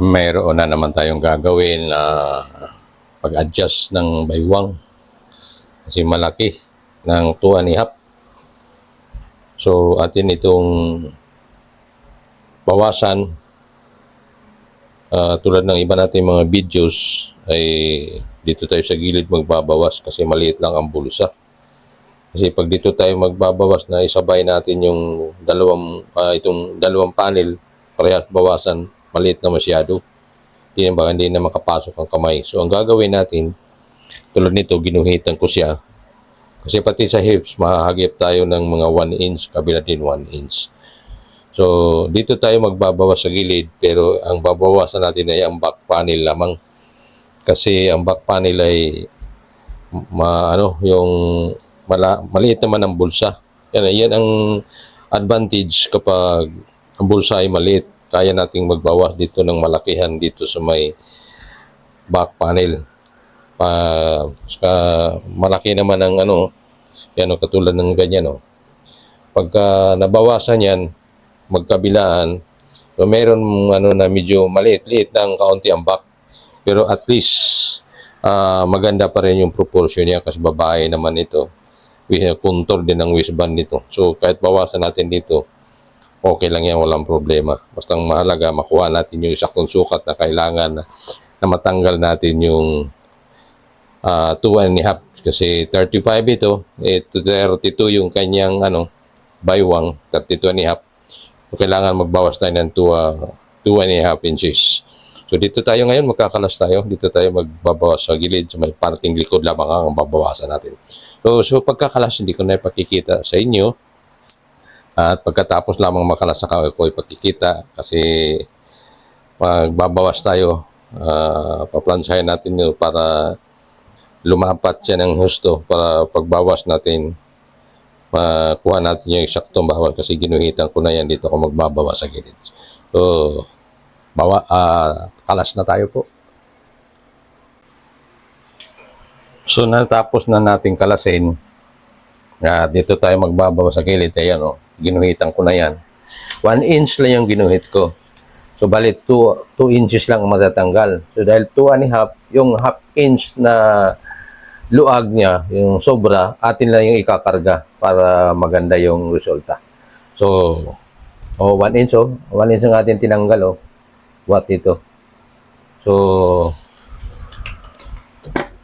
mayroon na naman tayong gagawin na pag-adjust ng baywang kasi malaki ng 2 and a. So atin itong bawasan Ah, tulad ng iba nating mga videos ay dito tayo sa gilid magbabawas kasi maliit lang ang bulsa. Kasi pag dito tayo magbabawas na isabay natin yung dalawang ah, itong dalawang panel parehas bawasan maliit na masyado. Hindi na baka hindi na makapasok ang kamay. So ang gagawin natin tulad nito ginuhitan ko siya kasi pati sa hips mahahagip tayo ng mga 1 inch kabila din 1 inch. So, dito tayo magbabawas sa gilid pero ang babawasan natin ay ang back panel lamang. Kasi ang back panel ay ma, ano, yung mala, maliit naman ang bulsa. Yan, yan ang advantage kapag ang bulsa ay maliit. Kaya nating magbawas dito ng malakihan dito sa may back panel. Pa, sa, malaki naman ang ano, yan o, katulad ng ganyan o. Pagka nabawasan yan, magkabilaan. So meron ano na medyo maliit-liit ng kaunti ang back. Pero at least ah, maganda pa rin yung proportion niya kasi babae naman ito. We have contour din ang waistband nito. So kahit bawasan natin dito, okay lang yan, walang problema. Basta mahalaga, makuha natin yung saktong sukat na kailangan na, na matanggal natin yung uh, 2 and a half. Kasi 35 ito, eh, 32 yung kanyang ano, baywang, 32 and a half. So, kailangan magbawas tayo ng 2 uh, two and a half inches. So, dito tayo ngayon, magkakalas tayo. Dito tayo magbabawas sa gilid. So, may parting likod lamang ang babawasan natin. So, so pagkakalas, hindi ko na ipakikita sa inyo. At pagkatapos lamang makalas sa ko ipakikita kasi magbabawas tayo. Uh, paplansahin natin yun para lumapat siya ng husto para pagbawas natin makuha natin yung eksaktong bawal kasi ginuhitan ko na yan dito ako magbabawa sa gilid. So, bawa, ah, kalas na tayo po. So, natapos na natin kalasin. Ah, dito tayo magbabawa sa gilid. Ayan, oh, ginuhitan ko na yan. 1 inch lang yung ginuhit ko. So, balit 2 inches lang ang matatanggal. So, dahil 2 and a half, yung half inch na luag niya, yung sobra, atin lang yung ikakarga para maganda yung resulta. So, oh, 1 inch oh. 1 inch ang atin tinanggal oh. What ito. So,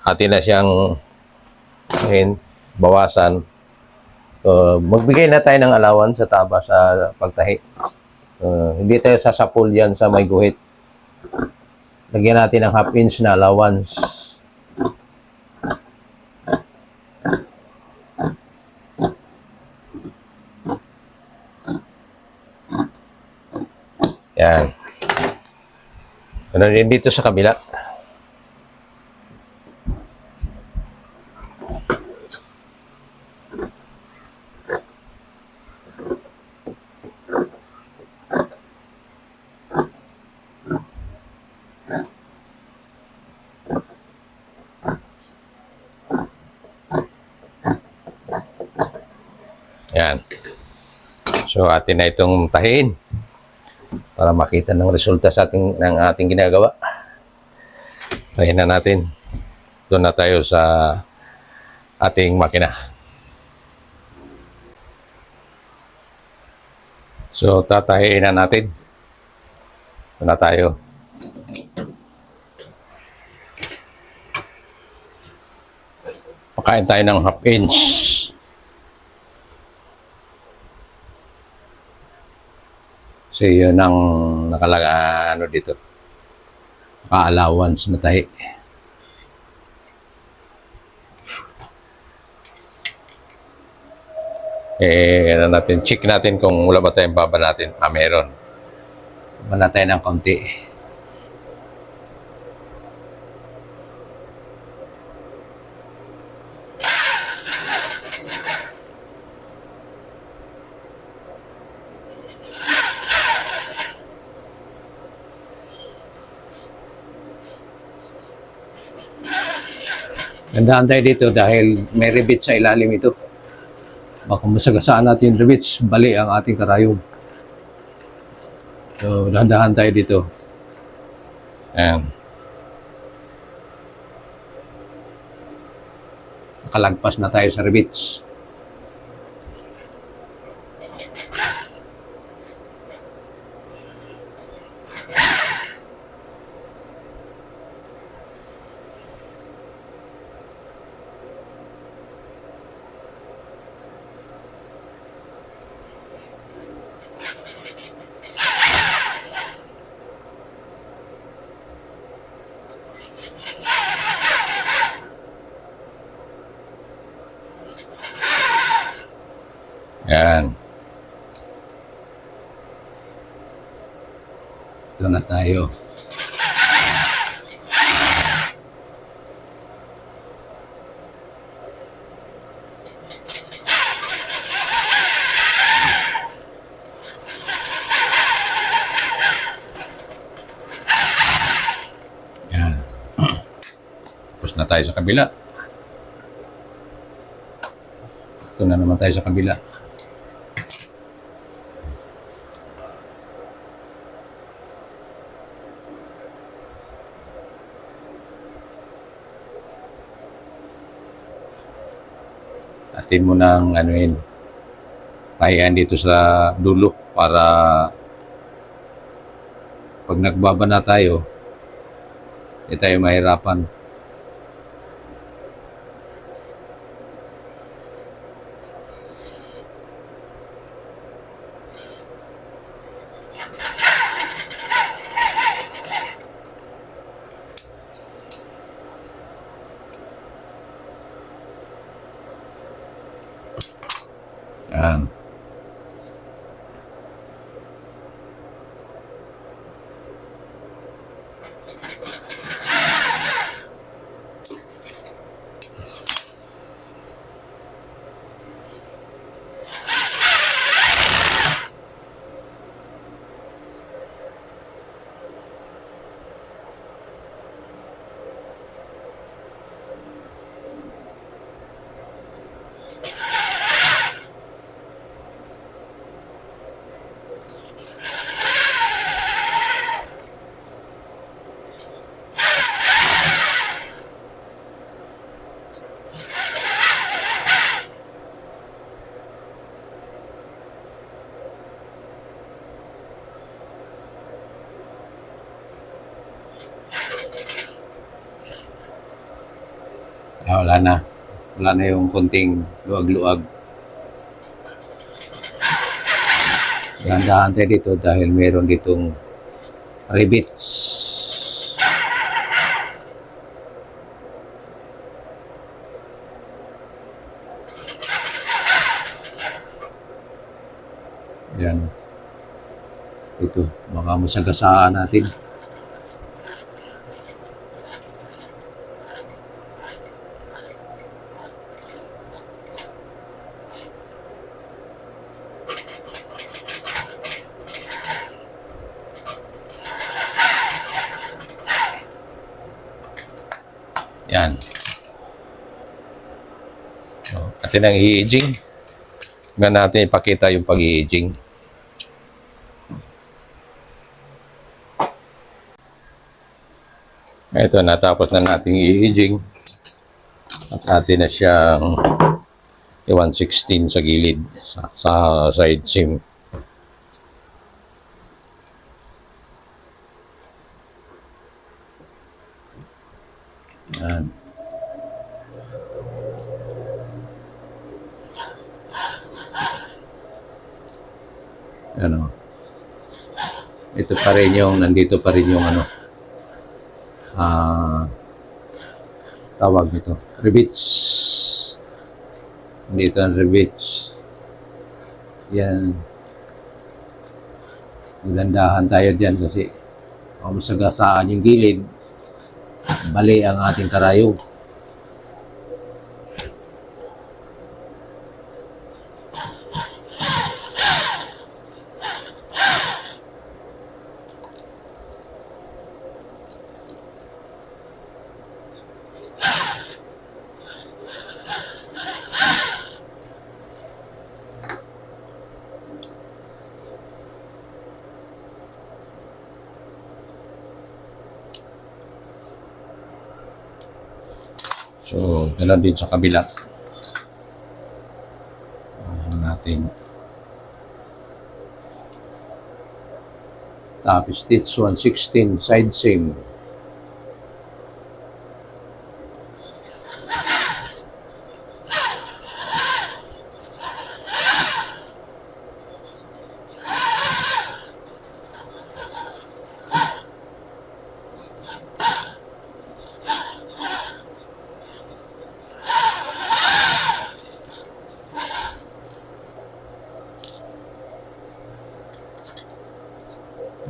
atin na siyang bawasan. So, magbigay na tayo ng allowance sa taba sa pagtahi. Uh, hindi tayo sasapul yan sa may guhit. Lagyan natin ng half inch na allowance. Yan. Ano din dito sa kabila. Yan. So, atin na itong tahin para makita ng resulta sa ating ng ating ginagawa. Tahin na natin. Doon na tayo sa ating makina. So, tatahiin na natin. Doon na tayo. Pakain tayo ng half inch. Kasi yun ang nakalaga ano dito. Ka-allowance na tahi. Eh, ano natin, check natin kung wala ba tayong baba natin. Ah, meron. Wala tayo ng konti. Gandaan tayo dito dahil may rivets sa ilalim ito. Baka masagasaan natin yung rivets, bali ang ating karayom. So, dahan tayo dito. Ayan. Nakalagpas na tayo sa rivets. Ayan. Ito na tayo. Ayan. Tapos na tayo sa kabila. Ito na naman tayo sa kabila. Atin mo nang ano yun, pahiyan dito sa dulo para pag nagbaba na tayo, hindi tayo mahirapan. Yan. Ah, wala na. Wala na yung konting luwag-luwag. Dahan-dahan tayo dito dahil meron ditong rivets. Yan. Ito, baka masagasaan natin. Yan. So, atin ang i-aging. Nga natin ipakita yung pag-i-aging. Ito, natapos na nating i-aging. At atin na siyang 116 sa gilid, sa, sa side seam. Yan. Ano, ito pa rin yung, nandito pa rin yung ano, ah, tawag nito, rivets. Nandito ang rivets. Yan. Magdandahan tayo dyan kasi kung masagasaan yung gilid, bali ang ating karayom. So, ganoon din sa kabila. Ano natin. Top stitch 116, side seam.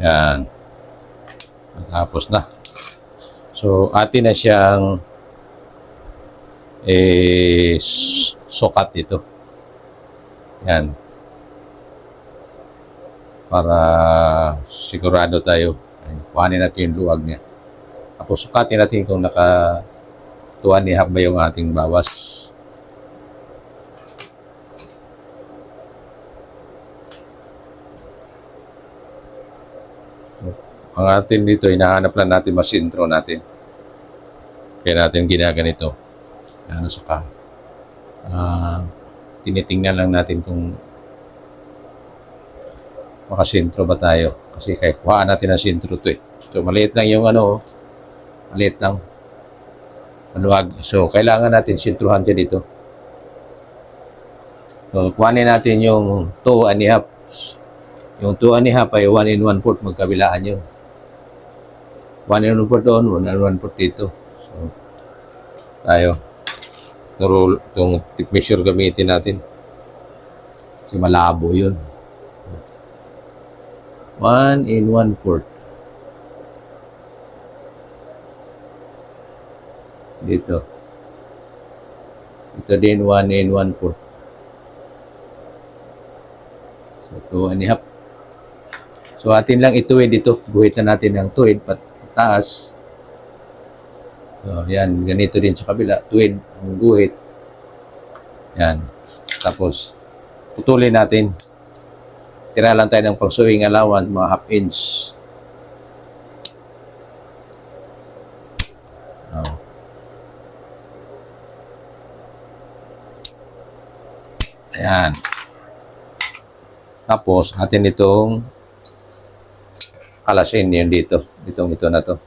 Yan. Tapos na. So, atin na siyang eh, sukat ito. Yan. Para sigurado tayo. Kuhanin natin yung luwag niya. Tapos sukatin natin kung naka tuwan ni ba yung ating bawas. Ang atin dito, hinahanap lang natin masintro natin. Kaya natin ginaganito. Ano sa ka? Ah, tinitingnan lang natin kung makasintro ba tayo. Kasi kaya kuhaan natin ang sintro to eh. So, maliit lang yung ano, oh. maliit lang. Maluwag. So, kailangan natin sintruhan siya dito. So, kuhanin natin yung 2 and a half. Yung 2 and a half ay 1 in 1 fourth magkabilaan yun. 1 and 1 fourth doon, 1 and 1 fourth dito. Tayo. Itong, itong measure gamitin natin. Kasi malabo yun. 1 in 1 fourth. Dito. Ito din 1 in 1 fourth. So, 2 and a half. So, atin lang ituwid dito. Guhit na natin ng tuwid pat taas. So, yan. Ganito din sa kabila. Tuwid ang guhit. Yan. Tapos, putulin natin. Tira lang tayo ng pang-sewing allowance, mga half inch. Oh. Ayan. Tapos, atin itong kalasin yun dito. Itong ito na to.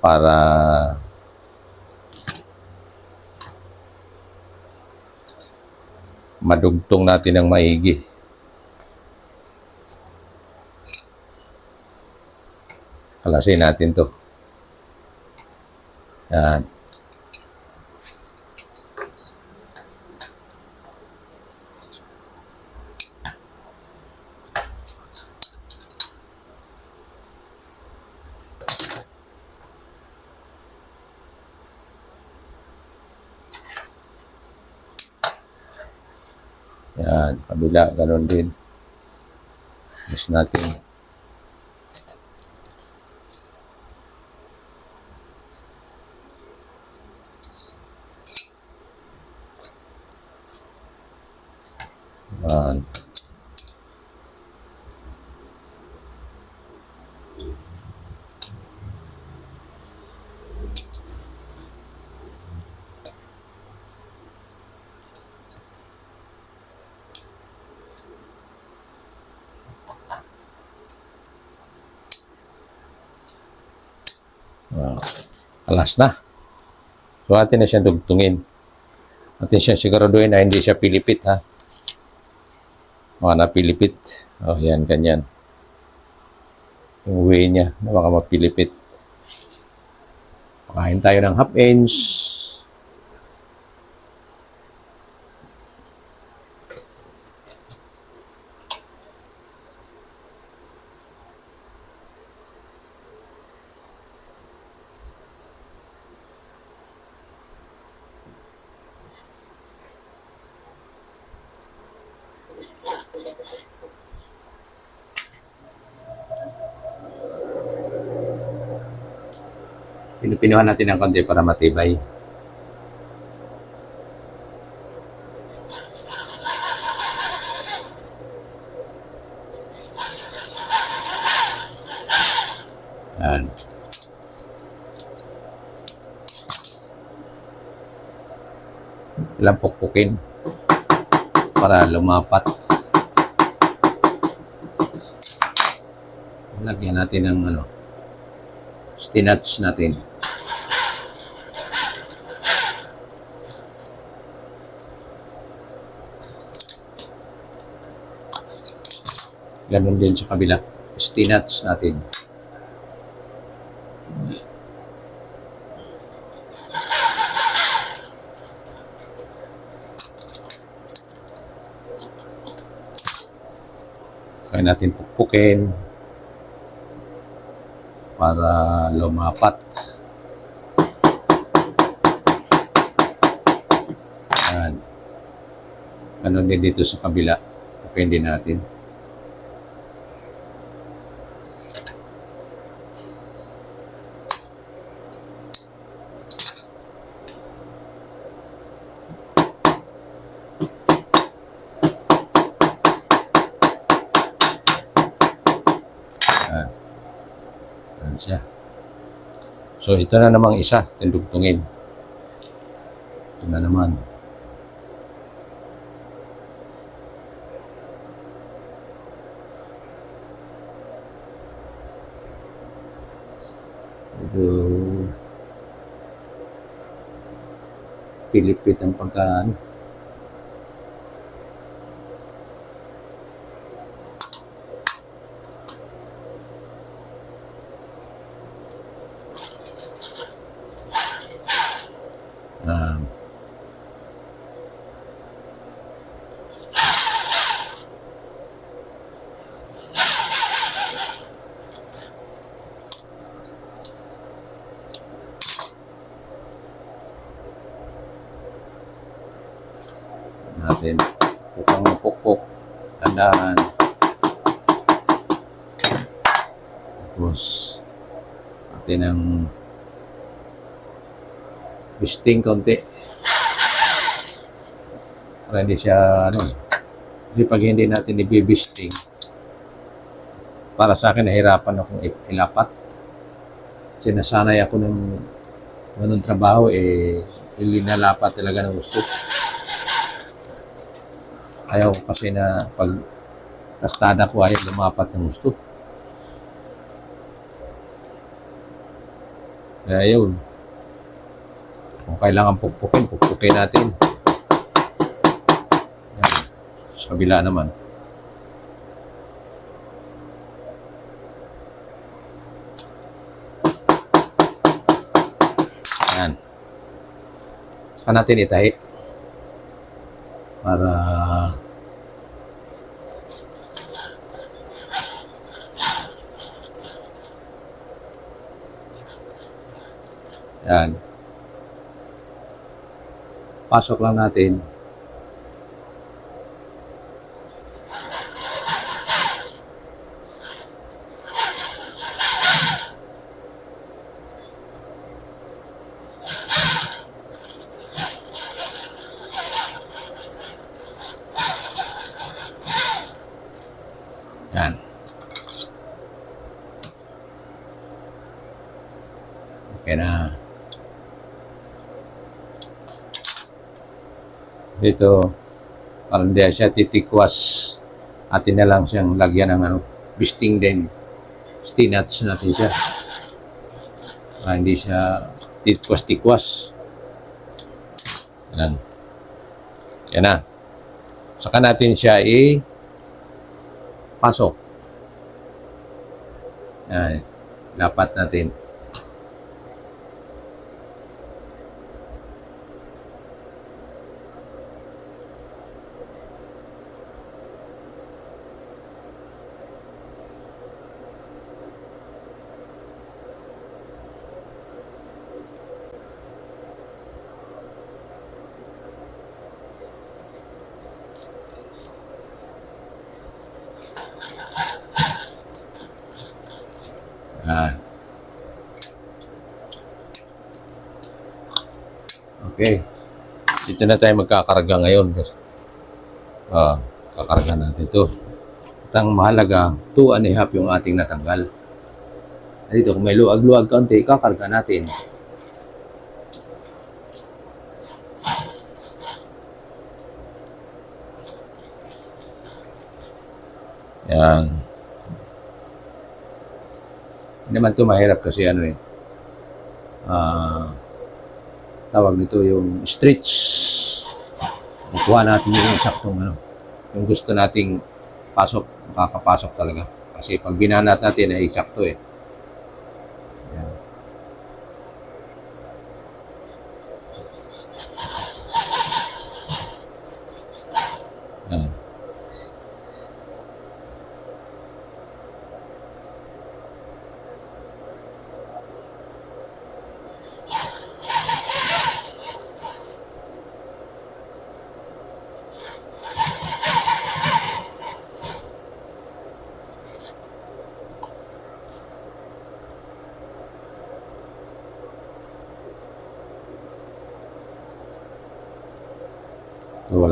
Para madugtong natin ng maigi. Kalasin natin to. Yan. Yan, kabila, ganun din. Mas natin. Yan. Wow. Alas na. So, atin na siya dugtungin. Atin siya siguraduhin na hindi siya pilipit, ha? Mga napilipit. Oh, yan, ganyan. Yung way niya na baka mapilipit. Pakain tayo ng half inch. Pinupinuhan natin ng konti para matibay. Yan. Ilang pukpukin para lumapat. Lagyan natin ng ano, stinats natin. Ganon din sa kabila. Stinats natin. Kaya natin pukpukin para lumapat. Yan. Ano din dito sa kabila. Pukin din natin. Yan. Yan siya. So, ito na namang isa, tindugtungin. Ito na naman. Medyo pilipit ang pagkaan. Um, natin pukang pukpok tandaan tapos natin ang bisting konti. Para hindi siya ano kasi pag hindi natin ibibisting para sa akin nahirapan akong ilapat. Sinasanay ako ng ganun trabaho eh ilinalapat talaga ng gusto. Ayaw kasi na pag kastada ko ayaw lumapat ng gusto. Kaya yun kung kailangan pukpukin, pukpukin natin. Yan. Sa kabila naman. Yan. Saka natin itahi. Para Yan. Pasok lang natin. Yan. Okay na. Dito, parang hindi siya titikwas. Atin na lang siyang lagyan ng ano, bisting din. Stinats natin siya. Ah, hindi siya tikwas-tikwas. Yan. Yan na. Saka natin siya i pasok. Yan. Lapat natin. Okay. Dito na tayo magkakarga ngayon. Ah, kakarga natin ito. At ang mahalaga, 2 and a half yung ating natanggal. At dito, kung may luwag-luwag kaunti, kakarga natin. Yan. Hindi naman ito mahirap kasi ano eh. Ah... Uh, tawag nito yung stretch. Nakuha natin yung saktong ano. Yung gusto nating pasok, makakapasok talaga. Kasi pag binanat natin ay eksakto eh.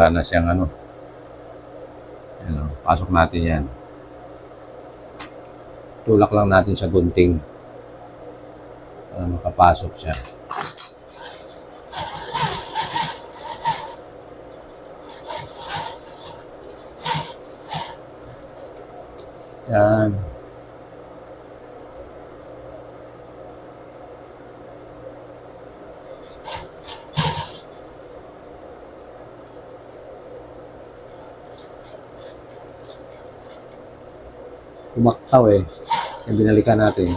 Wala na siyang ano. Ano, pasok natin yan. Tulak lang natin sa gunting. Para makapasok siya. Yan. Kumaktaw eh. Yung binalikan natin.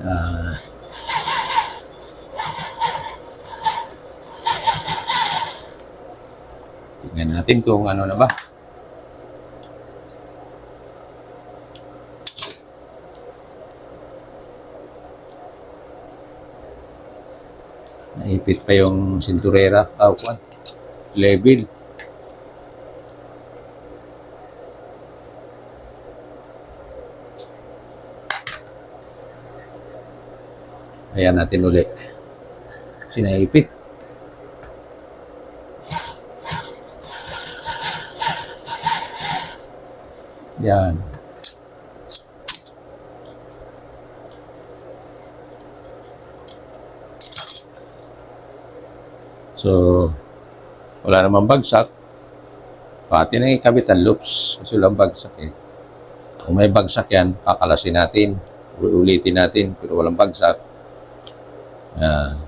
Ah. tingnan natin kung ano na ba. Naipit pa yung sinturera. Oh, kwan. Level. Ayan natin uli. Sinaipit. Yan. So, wala namang bagsak. Pati na ikabit ang loops kasi walang bagsak eh. Kung may bagsak yan, kakalasin natin. Ulitin natin, pero walang bagsak. Ah,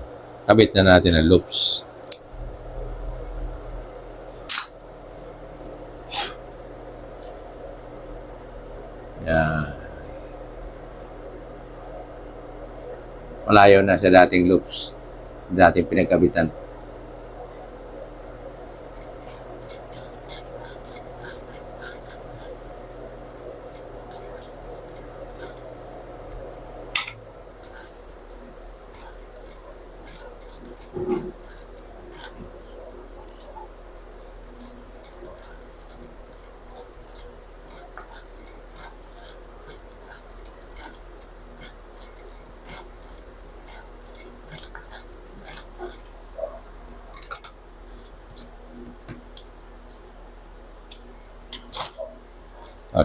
kabit na natin ang loops. Yan. Malayo na sa dating loops. Dating pinagkabitan.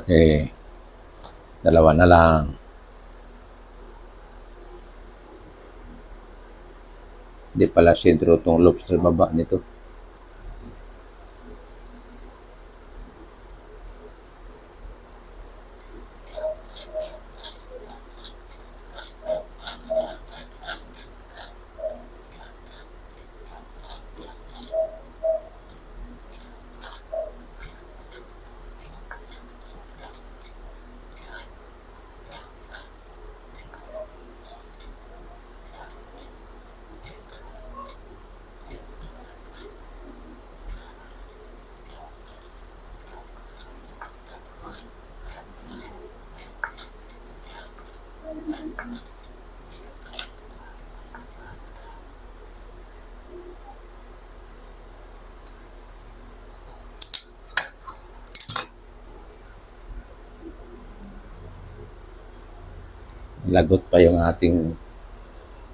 Okay. Dalawa na lang. Hindi pala sentro itong loops sa baba nito. Lagot pa yung ating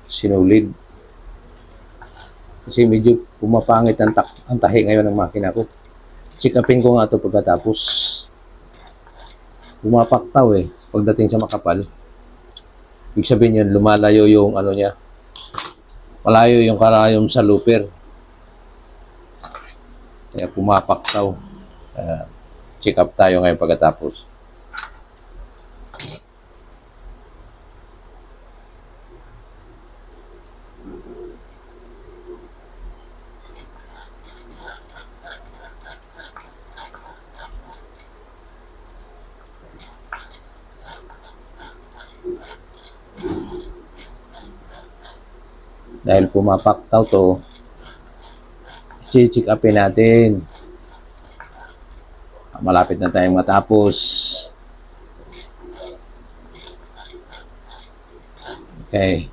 sinulid. Kasi medyo pumapangit ang, tak ang tahi ngayon ng makina ko. Check upin ko nga ito pagkatapos. Pumapaktaw eh. Pagdating sa makapal. Ibig sabihin yun, lumalayo yung ano niya. Malayo yung karayom sa looper. Kaya pumapaktaw. Kaya check up tayo ngayon pagkatapos. Dahil pumapaktaw to, check upin natin. Malapit na tayong matapos. Okay.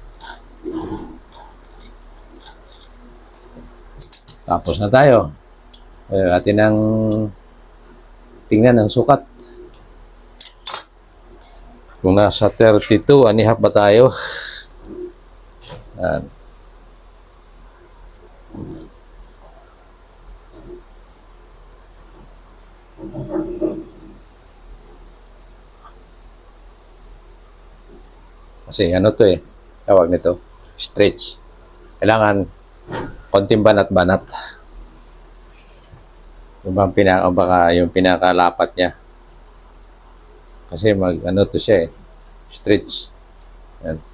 Tapos na tayo. Eh, atin ang tingnan ang sukat. Kung nasa 32, anihap ba tayo? Yan. Kasi ano to eh, tawag nito, stretch. Kailangan konting banat-banat. Yung bang pinaka, baka yung pinakalapat niya. Kasi mag, ano to siya eh, stretch. Yan.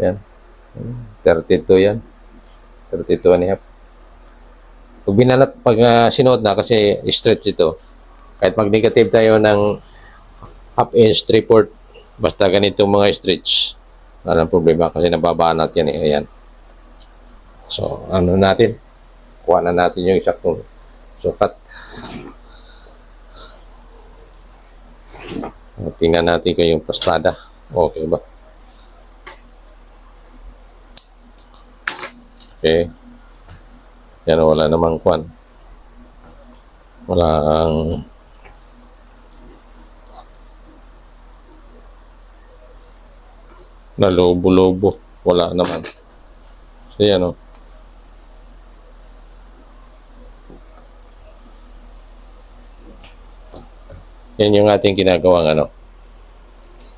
Yan. 32 yan. 32 and a half. Pag binanat, pag uh, sinuot na, kasi stretch ito, kahit mag-negative tayo ng half inch, three fourth, basta ganito mga stretch, wala nang problema kasi nababanat yan eh. Ayan. So, ano natin? Kuha na natin yung isaktong sukat. Tingnan natin kung yung pastada. Okay ba? Okay. Yan, wala namang kwan. Wala ang nalobo-lobo. Wala naman. So, yan o. Yan yung ating ginagawang ano.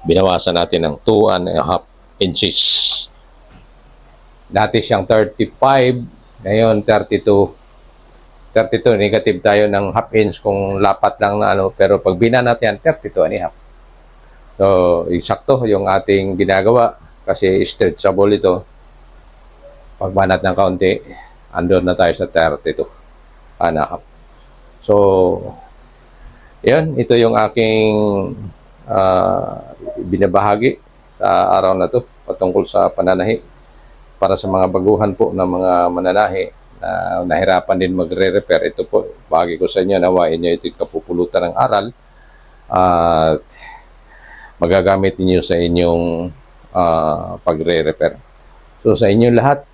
Binawasan natin ng 2 and a half inches. Dati siyang 35, ngayon 32. 32, negative tayo ng half inch kung lapat lang na ano. Pero pag binanat yan, 32 and a half. So, eksakto yung ating ginagawa kasi stretchable ito. Pag banat ng kaunti, andun na tayo sa 32 and half. So, yan, ito yung aking ah, binabahagi sa araw na to patungkol sa pananahi para sa mga baguhan po ng mga mananahi na nahirapan din magre-repair. Ito po, bahagi ko sa inyo, nawain nyo ito kapupulutan ng aral at magagamit niyo sa inyong ah, pagre-repair. So sa inyong lahat,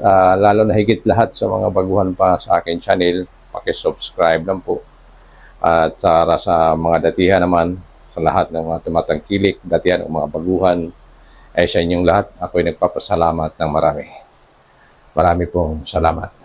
ah, lalo na higit lahat sa mga baguhan pa sa akin channel, pakisubscribe lang po. At para sa mga datihan naman, sa lahat ng mga tumatangkilik, datihan ng mga baguhan, ay sa inyong lahat, ako'y nagpapasalamat ng marami. Marami pong salamat.